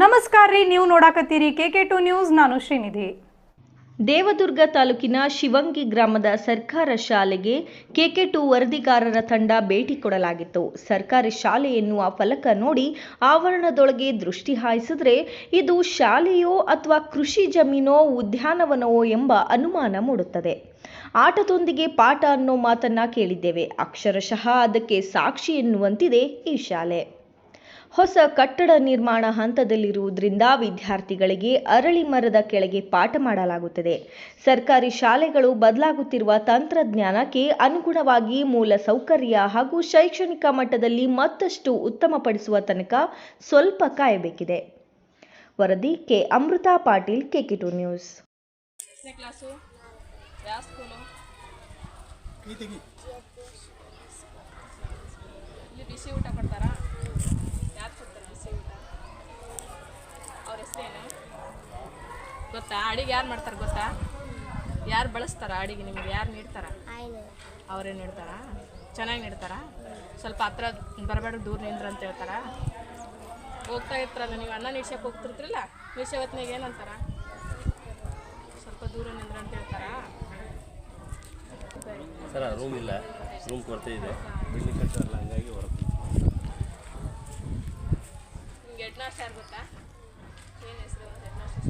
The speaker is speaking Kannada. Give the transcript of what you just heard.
ನಮಸ್ಕಾರ ರೀ, ನೀವು ನೋಡಾಕತ್ತೀರಿ ಕೆ ಕೆ ಟು ನ್ಯೂಸ್, ನಾನು ಶ್ರೀನಿಧಿ. ದೇವದುರ್ಗ ತಾಲೂಕಿನ ಶಿವಂಗಿ ಗ್ರಾಮದ ಸರ್ಕಾರ ಶಾಲೆಗೆ ಕೆಕೆ ಟು ವರದಿಗಾರರ ತಂಡ ಭೇಟಿ ಕೊಡಲಾಗಿತ್ತು. ಸರ್ಕಾರಿ ಶಾಲೆ ಎನ್ನುವ ಫಲಕ ನೋಡಿ ಆವರಣದೊಳಗೆ ದೃಷ್ಟಿ ಹಾಯಿಸಿದ್ರೆ ಇದು ಶಾಲೆಯೋ ಅಥವಾ ಕೃಷಿ ಜಮೀನೋ ಉದ್ಯಾನವನವೋ ಎಂಬ ಅನುಮಾನ ಮೂಡುತ್ತದೆ. ಆಟದೊಂದಿಗೆ ಪಾಠ ಅನ್ನೋ ಮಾತನ್ನ ಕೇಳಿದ್ದೇವೆ. ಅಕ್ಷರಶಃ ಅದಕ್ಕೆ ಸಾಕ್ಷಿ ಎನ್ನುವಂತಿದೆ ಈ ಶಾಲೆ. ಹೊಸ ಕಟ್ಟಡ ನಿರ್ಮಾಣ ಹಂತದಲ್ಲಿರುವುದರಿಂದ ವಿದ್ಯಾರ್ಥಿಗಳಿಗೆ ಅರಳಿ ಮರದ ಕೆಳಗೆ ಪಾಠ ಮಾಡಲಾಗುತ್ತದೆ. ಸರ್ಕಾರಿ ಶಾಲೆಗಳು ಬದಲಾಗುತ್ತಿರುವ ತಂತ್ರಜ್ಞಾನಕ್ಕೆ ಅನುಗುಣವಾಗಿ ಮೂಲ ಸೌಕರ್ಯ ಹಾಗೂ ಶೈಕ್ಷಣಿಕ ಮಟ್ಟದಲ್ಲಿ ಮತ್ತಷ್ಟು ಉತ್ತಮಪಡಿಸುವ ತನಕ ಸ್ವಲ್ಪ ಕಾಯಬೇಕಿದೆ. ವರದಿ K. Amrita Patil K K two news. ಗೊತ್ತಾ? ಅಡಿಗೆ ಯಾರು ಮಾಡ್ತಾರೆ ಗೊತ್ತಾ? ಯಾರು ಬಳಸ್ತಾರ ಅಡಿಗೆ ನಿಮ್ಗೆ? ಯಾರು ನೀಡ್ತಾರ? ಅವರೇ ನೀಡ್ತಾರ? ಚೆನ್ನಾಗಿ ನೀಡ್ತಾರ? ಸ್ವಲ್ಪ ಹತ್ರ ಬರಬೇಡ ದೂರ ನಿಂದ್ರ ಅಂತ ಹೇಳ್ತಾರ? ಹೋಗ್ತಾ ಇರ್ತಾರಲ್ಲ ನೀವು ಅಣ್ಣ ನೀಡ್ಸಕ್ಕೆ ಹೋಗ್ತಿರ್ತಿರಲ್ಲ? ನೀಡ್ಸೋ ಹೊತ್ತಿನಾಗ ಏನಂತಾರ? ಸ್ವಲ್ಪ ದೂರ ನಿಂದ್ರ ಅಂತ ಹೇಳ್ತಾರ? ಸರ. ರೂಮ್ ಇಲ್ಲ. ರೂಮ್ ಕೊರತೆ ಇದೆ. ಬಿಲ್ಡಿಂಗ್ ಕಟ್ಟಿರಲ್ಲ ಹಂಗಾಗಿ ಹೊರಗೆ ನಿಮ್ಗೆ ಹೆಡ್ ಮಾಸ್ಟರ್ ಯಾರು ಗೊತ್ತಾ? ಏನು ಹೆಸರು? Head master?